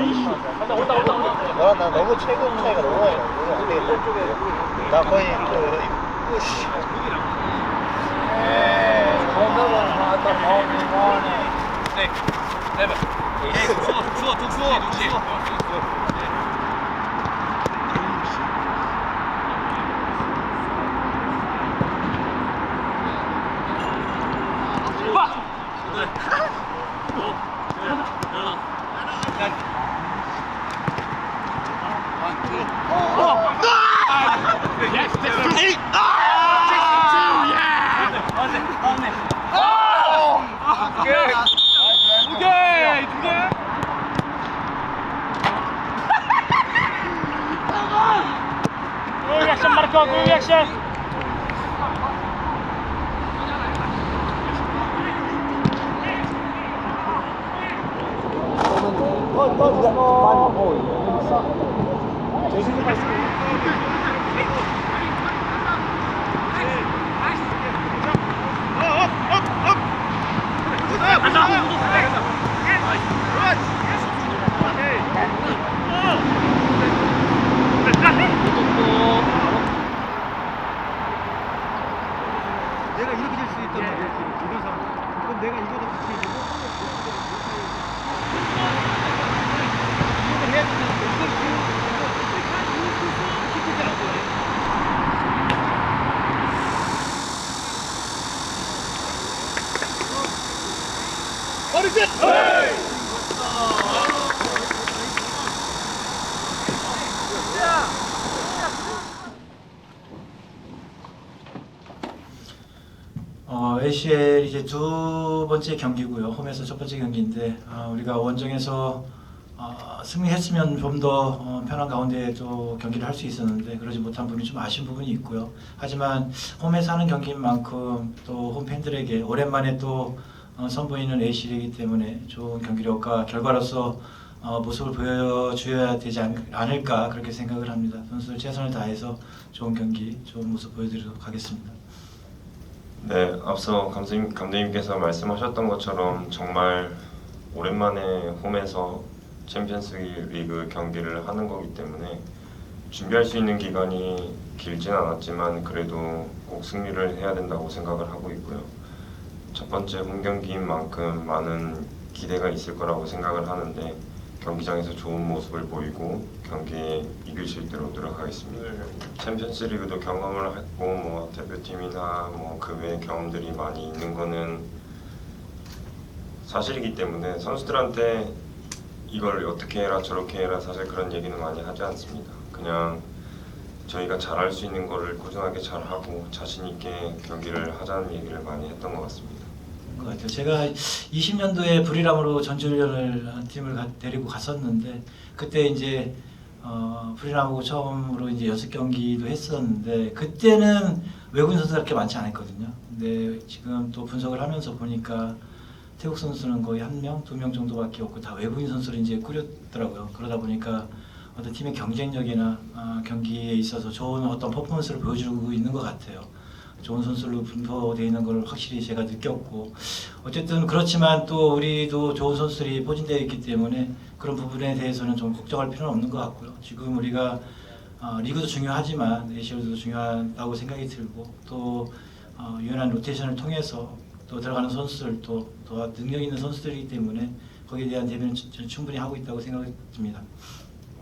나, 나 너무 체급 차이가 너무 많이 나. 어떻게 저쪽에 나 거의 그 으씨. 두개두개 Good reaction, Marco. Good reaction. 내가 이렇게 될 수 있단 말이야. 지금 이런 상황. 그럼 내가 이거도 붙여 주고 이거를 해야 되는데 이걸 지금 어, ACL 이제 두 번째 경기고요. 홈에서 첫 번째 경기인데 아, 우리가 원정에서 어, 승리했으면 좀 더 어, 편한 가운데 또 경기를 할 수 있었는데 그러지 못한 부분이 좀 아쉬운 부분이 있고요. 하지만 홈에서 하는 경기인 만큼 또 홈팬들에게 오랜만에 또 어, 선보이는 ACL이기 때문에 좋은 경기력과 결과로서 어, 모습을 보여줘야 되지 않, 않을까 그렇게 생각을 합니다. 선수들 최선을 다해서 좋은 경기, 좋은 모습 보여드리도록 하겠습니다. 네, 앞서 감독님, 감독님께서 말씀하셨던 것처럼 정말 오랜만에 홈에서 챔피언스 리그 경기를 하는 거기 때문에 준비할 수 있는 기간이 길진 않았지만 그래도 꼭 승리를 해야 된다고 생각을 하고 있고요. 첫 번째 홈 경기인 만큼 많은 기대가 있을 거라고 생각을 하는데 경기장에서 좋은 모습을 보이고 경기에 이길 수 있도록 노력하겠습니다. 챔피언스 리그도 경험을 했고 뭐 대표팀이나 뭐 그 외의 경험들이 많이 있는 거는 사실이기 때문에 선수들한테 이걸 어떻게 해라 저렇게 해라 사실 그런 얘기는 많이 하지 않습니다. 그냥 저희가 잘할 수 있는 거를 꾸준하게 잘하고 자신 있게 경기를 하자는 얘기를 많이 했던 것 같습니다. 것 같아요. 제가 20년도에 브리람으로 전지훈련을 팀을 가- 데리고 갔었는데 그때 이제 어, 브리람하고 처음으로 이제 여섯 경기도 했었는데 그때는 외국인 선수가 그렇게 많지 않았거든요. 근데 지금 또 분석을 하면서 보니까 태국 선수는 거의 한 명, 두 명 정도밖에 없고 다 외국인 선수를 이제 꾸렸더라고요. 그러다 보니까 어떤 팀의 경쟁력이나 아, 경기에 있어서 좋은 어떤 퍼포먼스를 보여주고 있는 것 같아요. 좋은 선수로 분포되어 있는 걸 확실히 제가 느꼈고 어쨌든 그렇지만 또 우리도 좋은 선수들이 포진되어 있기 때문에 그런 부분에 대해서는 좀 걱정할 필요는 없는 것 같고요. 지금 우리가 어, 리그도 중요하지만 ACL도 중요하다고 생각이 들고 또 어, 유연한 로테이션을 통해서 또 들어가는 선수들도 또 능력 있는 선수들이기 때문에 거기에 대한 대비는 충분히 하고 있다고 생각이 듭니다.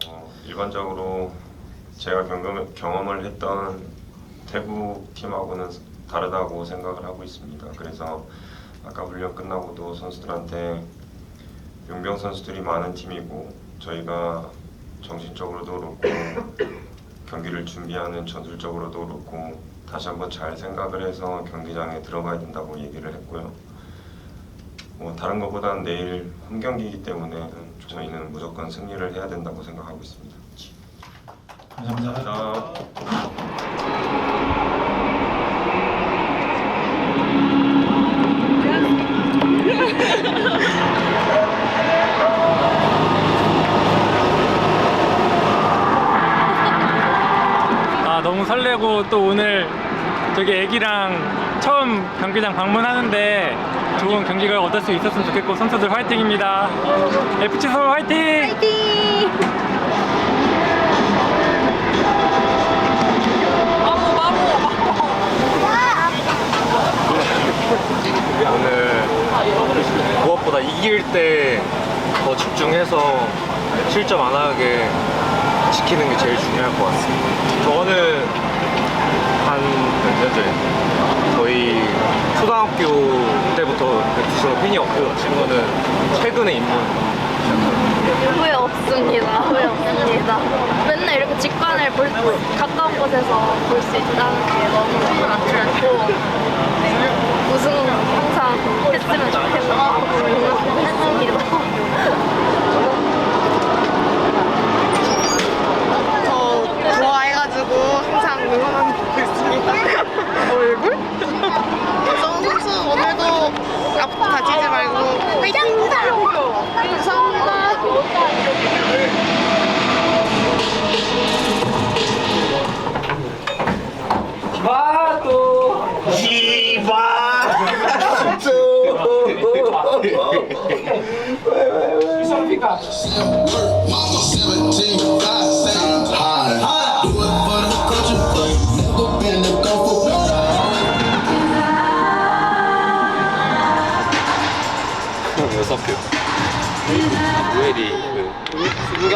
어, 일반적으로 제가 경험, 경험을 했던 태국 팀하고는 다르다고 생각을 하고 있습니다. 그래서 아까 훈련 끝나고도 선수들한테 용병 선수들이 많은 팀이고 저희가 정신적으로도 그렇고 경기를 준비하는 전술적으로도 그렇고 다시 한번 잘 생각을 해서 경기장에 들어가야 된다고 얘기를 했고요. 뭐 다른 것보다는 내일 홈 경기이기 때문에 저희는 무조건 승리를 해야 된다고 생각하고 있습니다. 감사합니다. 감사합니다. 아 너무 설레고 또 오늘 저기 애기랑 처음 경기장 방문하는데 좋은 경기가 얻을 수 있었으면 좋겠고 선수들 화이팅입니다. FC 서울 화이팅! 파이팅! 오늘 무엇보다 이길 때 더 집중해서 실점 안 하게 지키는 게 제일 중요할 것 같습니다. 저는 한몇 년 전에 저희 초등학교 때부터 백두산 팬이었고 지금은 최근에 입문 후회 없습니다. 후회 없습니다. 맨날 이렇게 직관을 볼, 가까운 곳에서 볼 수 있다는 게 너무 충분하고 네. 우승 항상 했으면 좋겠는 마음으로 응원했습니다. 저 좋아해가지고 항상 응원하고 있습니다. 얼굴? 정 선수 오늘도 앞으로 다치지 말고 화이팅! 감사합니다. Mama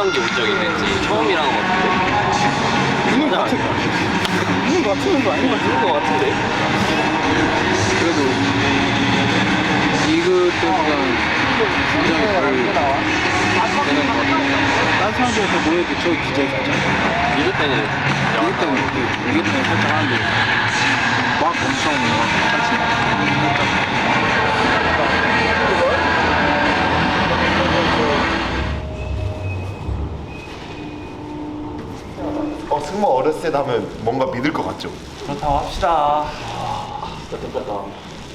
경기 온적 있는지 처음이라는 것 같은데. 것 같은 것 같은 거 아닌 것 같은 것 같은데. 그래도 때보다 굉장히 덜 되는 것 같아요. 딴 사람들한테 모여도 저 기자에 살짝. 리그 때는 리그 때는 리그 때는 살짝 하는데 막 엄청 막 같이 어, 나면 뭔가 믿을 것 같죠? 그렇다고 합시다. 똑같다.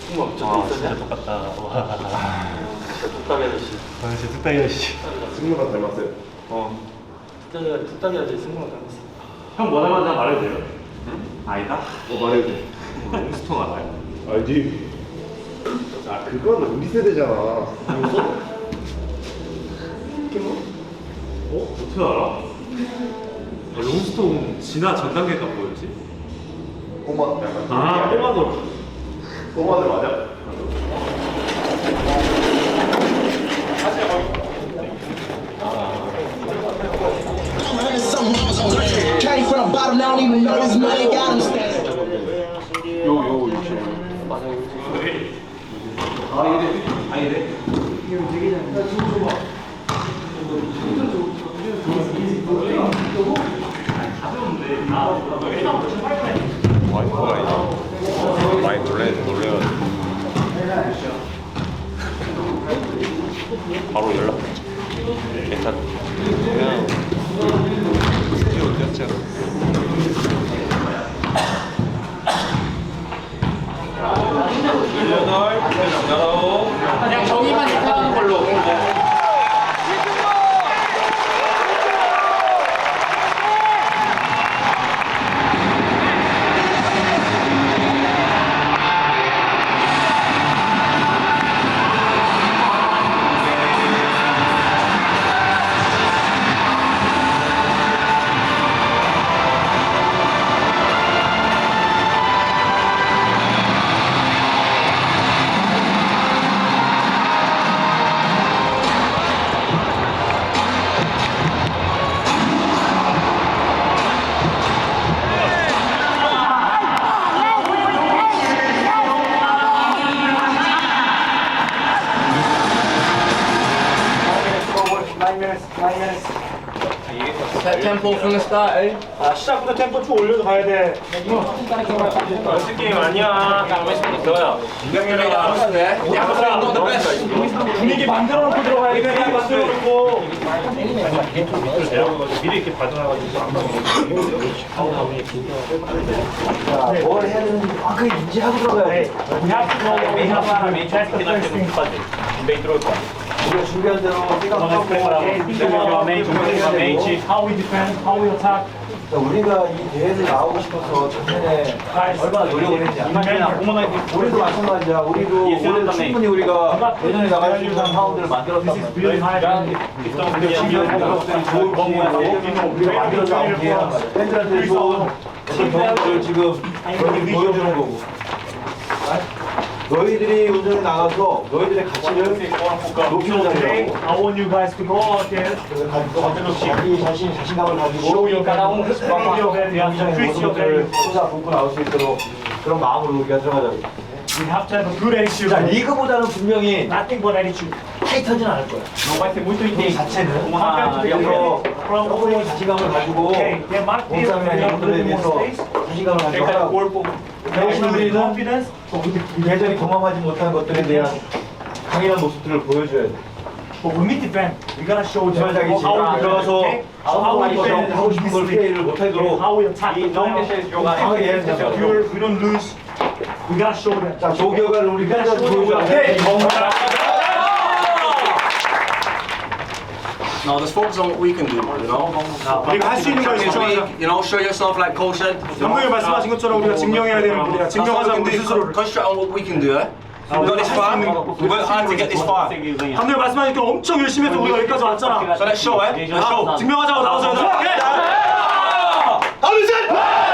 승모 진짜 진짜 똑같다. 진짜 똑딱이 아저씨. 아, 제 뚝딱이 아저씨. 승모랑 닮았어요. 어. 진짜 똑딱이 아저씨 승모랑 닮았어. 형뭐 닮았나 말해도 돼요? 아니다? 어, 말해도 돼. 롱스톤 알아요? 알지. 아, 그건 우리 세대잖아. 어? 어떻게 알아? 아, 롱스톤 진화 전 단계가 뭐였지? 꼬마, 약간. 아, 꼬마도. 꼬마들 맞아? Came from the bottom, now don't even know this money got him standing. 와이프가 이제 많이 놀래 놀래요. 바로 연락했죠. 괜찮. 그냥 스튜디오 뛰었죠. 그 The start, eh? 아, 시작부터 템포 좀 올려서 가야 돼. 연습 게임 아니야. 너야. 분위기 만들어 놓고 들어가야 돼. 분위기 만들어 놓고. 미리 이렇게 받아놔가지고 안뭘 해야 되는지 정확하게 인지하고 들어가야 돼. We have to know what we have to do. That's the first thing. 준비 들어올 거야. 우리가 준비한 대로 생각하고 How we defend, how we attack. 자, 우리가 이 대회를 나오고 싶어서 작년에 얼마나 노력을 했냐. 우리도 마찬가지야. 우리도 올해 충분히 우리가 예전에 나갈 수 있는 파운드를 만들었단 말이야. 중요한 것들이 좋은 기회하고 우리가 만들어서 기회란 말이야. 팬들한테 좋은 어떤 경험들을 지금 보여주는 거고. 너희들이 운전에 나가서 너희들의 가치를 there. 자기 자신 자신감을 가지고 value. 모습을 쏟아붓고 나올 수 있도록 그런 마음으로 우리가 들어가자고. We have to have a good attitude. 자 리그보다는 분명히 Nothing but attitude. 타이트하진 않을 거야. Ter muito 이. 자체는 de 여기서 조금의 자신감을 가지고 Okay, 몸싸움이나 이런 것들에 대해서 자신감을 가지고 하라고. 우리는 confidence. 예전에 경험하지 못한 것들에 대한 강인한 모습들을 보여줘야 돼. But we defend, we gotta show them 전략이지. how we 들어가서. Okay? How we defend. 하고 싶은 걸 플레이를 못하도록 How we attack. the 강하게 해야 된다. Pure, we don't lose. We gotta show them. 자, 조교가를 우리 팬들한테 보여줘야 돼. No, let's focus on what we can do, you know? 우리가 할 수 있는 걸 집중하자. You know, show yourself like coach said. 감독이 말씀하신 것처럼 우리가 증명해야 되는 분이야. 증명하자 우리. 스스로를. Concentrate on what we can do, eh? We got this far. We worked hard to get this far. 감독이 말씀하신 게 엄청 열심히 해서 우리가 여기까지 왔잖아. So let's show, eh? Let's show. 증명하자고 얘들아. 오케이? in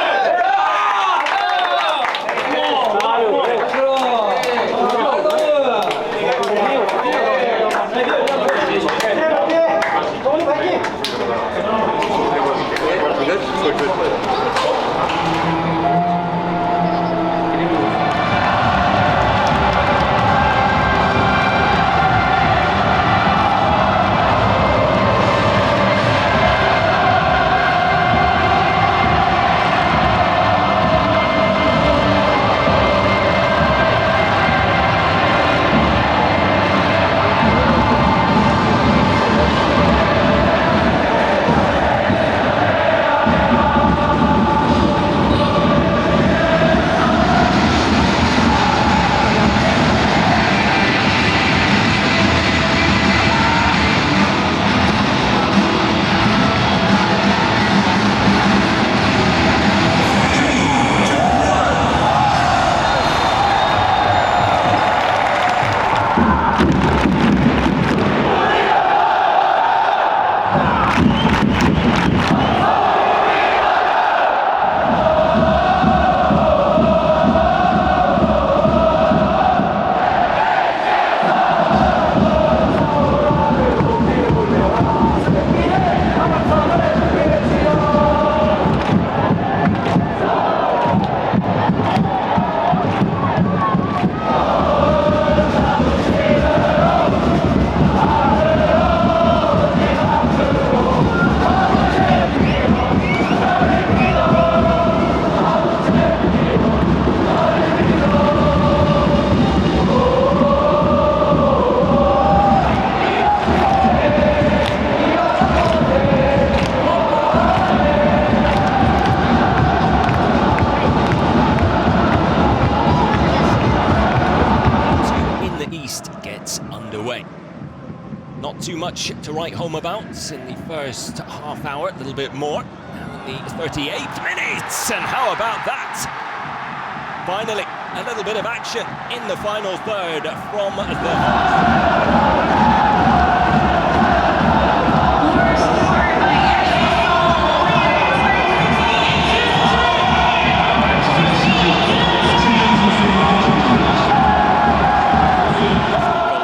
much to write home about in the first half hour, a little bit more. The 38th minute, and how about that? Finally, a little bit of action in the final third from the.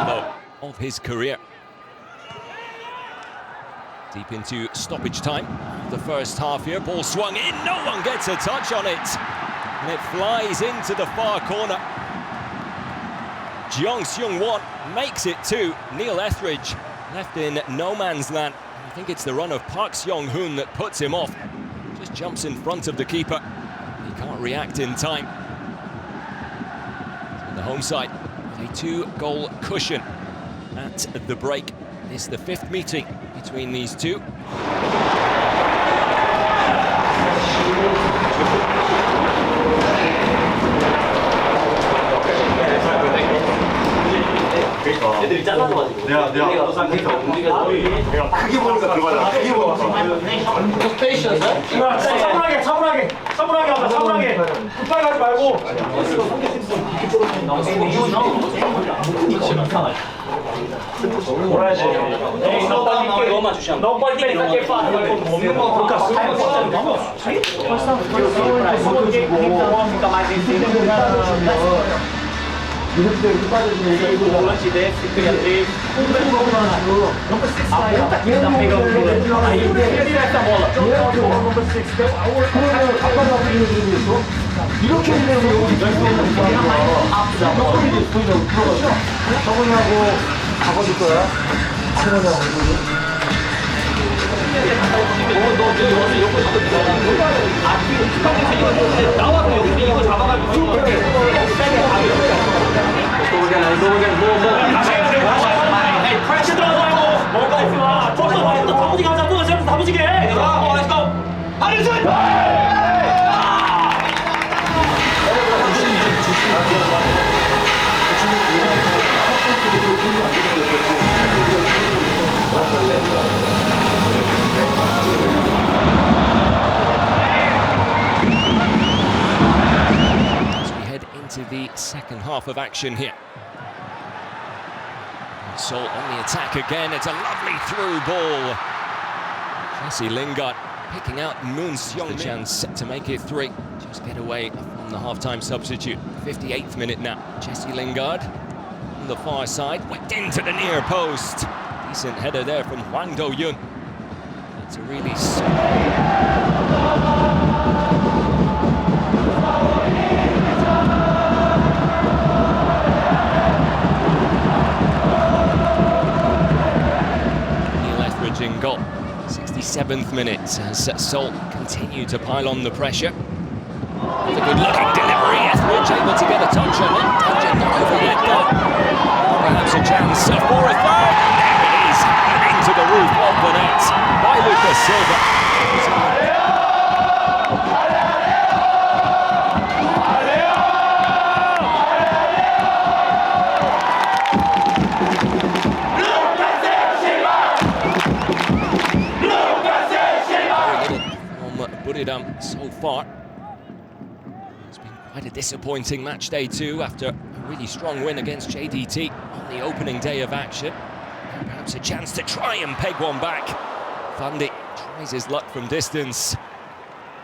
goal, of his career. Deep into stoppage time. The first half here, ball swung in, no one gets a touch on it. And it flies into the far corner. Jeong Seung Won makes it two. Neil Etheridge left in no man's land. I think it's the run of Park Seong Hoon that puts him off. Just jumps in front of the keeper. He can't react in time. So the home side a two-goal cushion at the break. This is the fifth meeting between these two. 애들이 잘라져가지고. 내가 내가 내가 크게 보니까 그거야. 크게 보니까. 스테이션. 차분하게 차분하게 차분하게 하자 차분하게. 급하게 하지 말고. 너무 주시면 너무 빨리 빨리. 빨리 먹는 거 그러니까 이렇게 이렇게 빠져주면 이거 o. Aí tira bola. 그러면 되면 여기 넓은. 너무? 들어가죠. 저번하고 가버릴 거야. 나와서 여기 이거 잡아가지고 같 the second half of action here. Sol on the attack again. It's a lovely through ball. Jesse Lingard picking out Moon Seong chance to make it three. Just get away from the half-time substitute. 58th minute now. Jesse Lingard on the far side, whipped into the near post. Decent header there from Hwang Do Yun. It's a really 67th minute as Salt continue to pile on the pressure. With a good looking delivery, Etheridge able to get a touch on it. Danger not over yet though. Perhaps a chance for a third. There it is, into the roof of the net by Lucas Silva. Quite a disappointing match day two after a really strong win against JDT on the opening day of action. Perhaps a chance to try and peg one back. Fundy tries his luck from distance.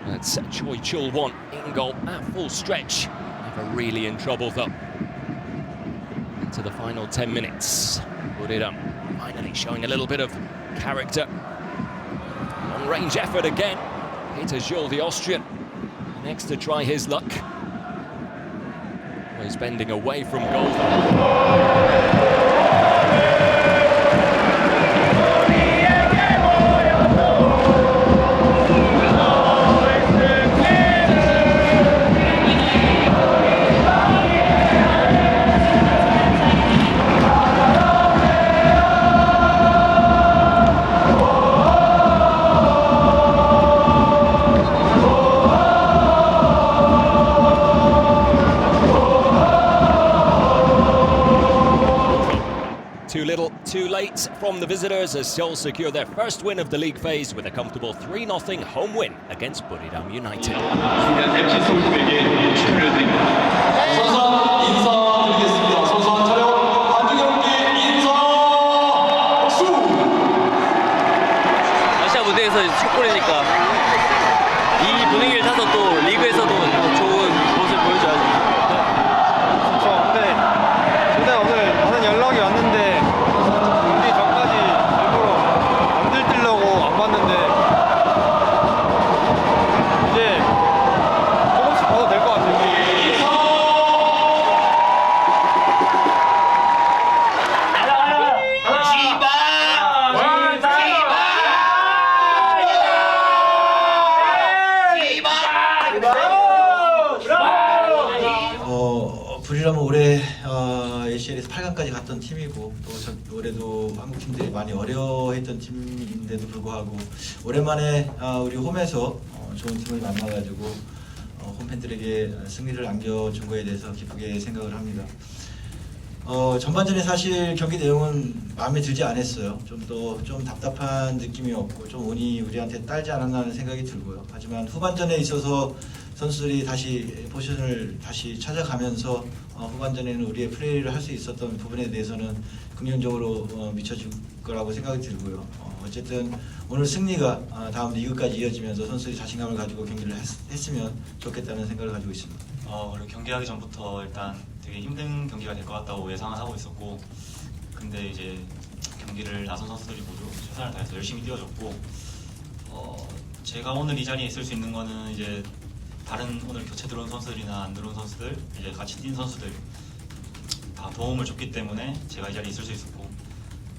That's Choi Chul Won in goal at full stretch. Never really in trouble though. Into the final 10 minutes. Buridam finally showing a little bit of character. Long range effort again. Peter Jules, the Austrian, next to try his luck. He's bending away from goal. From the visitors as Seoul secure their first win of the league phase with a comfortable 3-0 home win against Buridam United. 하고 오랜만에 아, 우리 홈에서 어, 좋은 팀을 만나가지고 어, 홈팬들에게 승리를 안겨준 거에 대해서 기쁘게 생각을 합니다. 어, 전반전에 사실 경기 내용은 마음에 들지 않았어요. 좀 더좀 답답한 느낌이었고 좀 운이 우리한테 딸지 않았나 하는 생각이 들고요. 하지만 후반전에 있어서 선수들이 다시 포지션을 다시 찾아가면서 어, 후반전에는 우리의 플레이를 할 수 있었던 부분에 대해서는 긍정적으로 어, 미쳐줄 거라고 생각이 들고요. 어, 어쨌든 오늘 승리가 아, 다음 리그까지 이어지면서 선수들이 자신감을 가지고 경기를 했, 했으면 좋겠다는 생각을 가지고 있습니다. 어, 원래 경기하기 전부터 일단 되게 힘든 경기가 될 것 같다고 예상을 하고 있었고 근데 이제 경기를 나선 선수들이 모두 최선을 다해서 열심히 뛰어줬고 어, 제가 오늘 이 자리에 있을 수 있는 거는 이제 다른 오늘 교체 들어온 선수들이나 안 들어온 선수들 이제 같이 뛴 선수들 다 도움을 줬기 때문에 제가 이 자리에 있을 수 있었고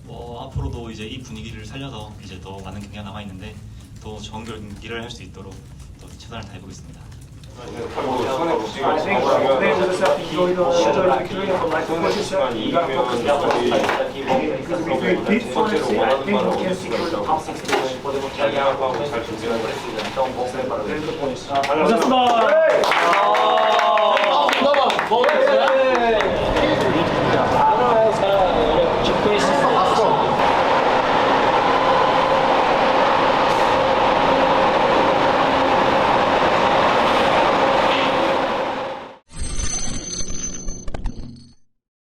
뭐 앞으로도 이제 이 분위기를 살려서 이제 더 많은 경기가 남아 있는데 더 좋은 경기를 할 수 있도록 더 최선을 다해 보겠습니다. 고맙습니다. 较好。